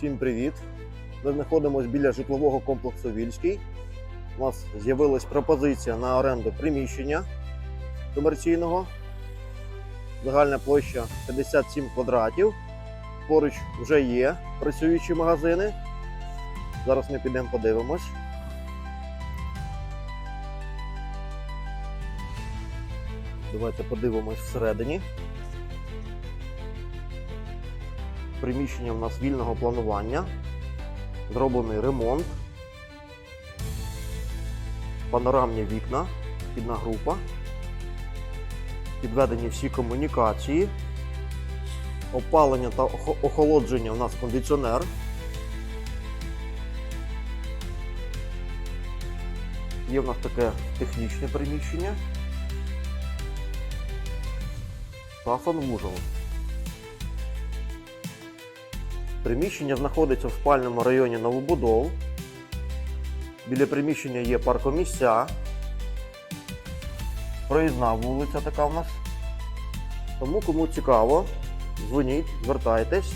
Всім привіт! Ми знаходимося біля житлового комплексу Вільський. У нас з'явилась пропозиція на оренду приміщення комерційного. Загальна площа 57 квадратів. Поруч вже є працюючі магазини. Зараз ми підемо подивимось. Давайте подивимось всередині. Приміщення в нас вільного планування. Зроблений ремонт. Панорамні вікна, підна група. Підведені всі комунікації. Опалення та охолодження у нас кондиціонер. Є в нас таке технічне приміщення. Та санвузол. Приміщення знаходиться в спальному районі новобудов. Біля приміщення є паркомісця. Проїзна вулиця така в нас. Тому кому цікаво, дзвоніть, звертайтесь.